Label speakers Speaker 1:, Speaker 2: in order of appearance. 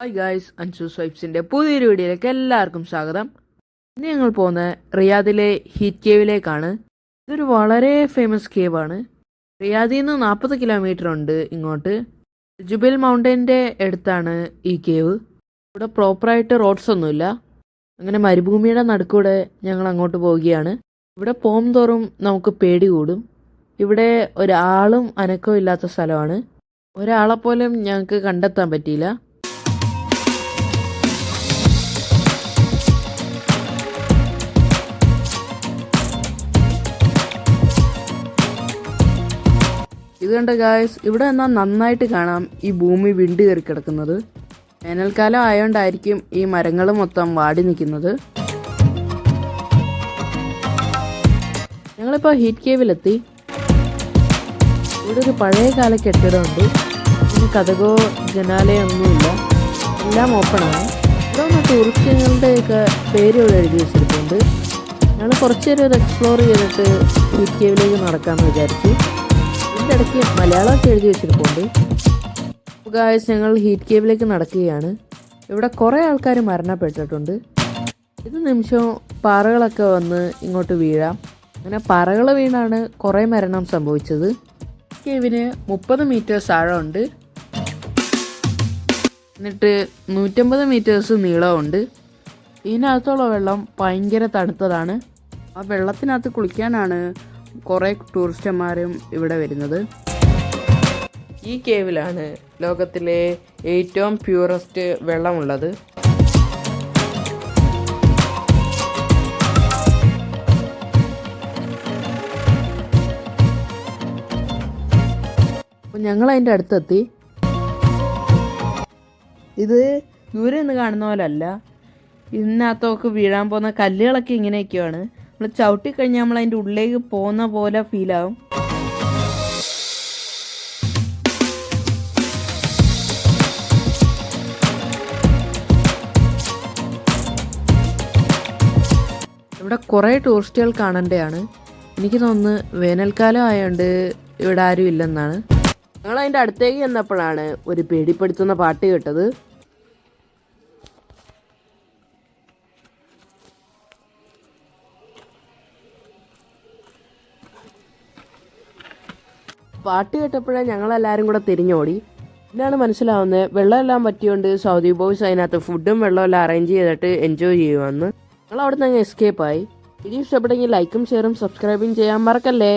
Speaker 1: hi guys Ansu സ്വൈപ്സിൻ്റെ പുതിയൊരു വീഡിയോയിലേക്ക് എല്ലാവർക്കും സ്വാഗതം ഇന്ന് ഞങ്ങൾ പോകുന്ന റിയാദിലെ ഹീറ്റ് കേവിലേക്കാണ് ഇതൊരു വളരെ ഫേമസ് കേവാണ് റിയാദിൽ നിന്ന് നാൽപ്പത് കിലോമീറ്റർ ഉണ്ട് ഇങ്ങോട്ട് ജുബിൽ മൗണ്ടൈൻ്റെ അടുത്താണ് ഈ കേവ് ഇവിടെ പ്രോപ്പറായിട്ട് റോഡ്സ് ഒന്നുമില്ല അങ്ങനെ മരുഭൂമിയുടെ നടുക്കൂടെ ഞങ്ങൾ അങ്ങോട്ട് പോവുകയാണ് ഇവിടെ പോം തോറും നമുക്ക് പേടി കൂടും ഇവിടെ ഒരാളും അനക്കവും ഇല്ലാത്ത സ്ഥലമാണ് ഒരാളെപ്പോലും ഞങ്ങൾക്ക് കണ്ടെത്താൻ പറ്റിയില്ല ഇത് കണ്ട ഗായ്സ് ഇവിടെ എന്നാൽ നന്നായിട്ട് കാണാം ഈ ഭൂമി വിണ്ടി കയറി കിടക്കുന്നത് വേനൽക്കാലം ആയതുകൊണ്ടായിരിക്കും ഈ മരങ്ങൾ മൊത്തം വാടി നിൽക്കുന്നത് ഞങ്ങളിപ്പോൾ ഹീറ്റ് കേവിലെത്തി ഇവിടെ ഒരു പഴയ കാല കെട്ടിടമുണ്ട് ഇനി കഥകോ ജനാലയൊന്നുമില്ല എല്ലാം ഓപ്പണാണ് ഇവിടെ ടൂറിസ്റ്റുകളുടെയൊക്കെ പേരുകൾ എഴുതി വെച്ചിട്ടുണ്ട് ഞങ്ങൾ നേരം ഇത് എക്സ്പ്ലോർ ചെയ്തിട്ട് ഹീറ്റ് കേവിലേക്ക് നടക്കാമെന്ന് വിചാരിച്ചു ഇടയ്ക്ക് മലയാളമൊക്കെ എഴുതി വെച്ചിരിപ്പുണ്ട് ഗായസ് ഞങ്ങൾ ഹീറ്റ് കേബിലേക്ക് നടക്കുകയാണ് ഇവിടെ കുറേ ആൾക്കാർ മരണപ്പെട്ടിട്ടുണ്ട് ഇത് നിമിഷം പാറകളൊക്കെ വന്ന് ഇങ്ങോട്ട് വീഴാം അങ്ങനെ പാറകൾ വീണാണ് കുറേ മരണം സംഭവിച്ചത് കേവിന് മുപ്പത് മീറ്റേഴ്സ് ആഴമുണ്ട് എന്നിട്ട് നൂറ്റമ്പത് മീറ്റേഴ്സ് നീളമുണ്ട് ഇതിനകത്തുള്ള വെള്ളം ഭയങ്കര തണുത്തതാണ് ആ വെള്ളത്തിനകത്ത് കുളിക്കാനാണ് കുറേ ടൂറിസ്റ്റന്മാരും ഇവിടെ വരുന്നത് ഈ കേവിലാണ് ലോകത്തിലെ ഏറ്റവും പ്യൂറസ്റ്റ് വെള്ളമുള്ളത് ഞങ്ങൾ അതിൻ്റെ അടുത്തെത്തി ഇത് ദൂരെ നിന്ന് കാണുന്ന പോലല്ല ഇതിനകത്തൊക്കെ വീഴാൻ പോകുന്ന കല്ലുകളൊക്കെ ഇങ്ങനെയൊക്കെയാണ് നമ്മൾ ചവിട്ടി കഴിഞ്ഞാൽ നമ്മൾ അതിൻ്റെ ഉള്ളിലേക്ക് പോകുന്ന പോലെ ഫീലാവും ഇവിടെ കുറേ ടൂറിസ്റ്റുകൾ കാണേണ്ടതാണ് എനിക്ക് തോന്നുന്നു വേനൽക്കാലം ആയതുകൊണ്ട് ഇവിടെ ആരും ഇല്ലെന്നാണ് ഞങ്ങൾ അതിൻ്റെ അടുത്തേക്ക് ചെന്നപ്പോഴാണ് ഒരു പേടിപ്പെടുത്തുന്ന പാട്ട് കേട്ടത് പാട്ട് കേട്ടപ്പോഴേ ഞങ്ങളെല്ലാവരും കൂടെ തിരിഞ്ഞോടി ഇതിനാണ് മനസ്സിലാവുന്നത് വെള്ളമെല്ലാം പറ്റിയോണ്ട് സൗദി ബോയ്സ് അതിനകത്ത് ഫുഡും വെള്ളമെല്ലാം അറേഞ്ച് ചെയ്തിട്ട് എൻജോയ് ചെയ്യുമെന്ന് ഞങ്ങൾ അവിടെ നിന്ന് അങ്ങ് എസ്കേപ്പായി ഇനി ഇഷ്ടപ്പെട്ടെങ്കിൽ ലൈക്കും ഷെയറും സബ്സ്ക്രൈബും ചെയ്യാൻ മറക്കല്ലേ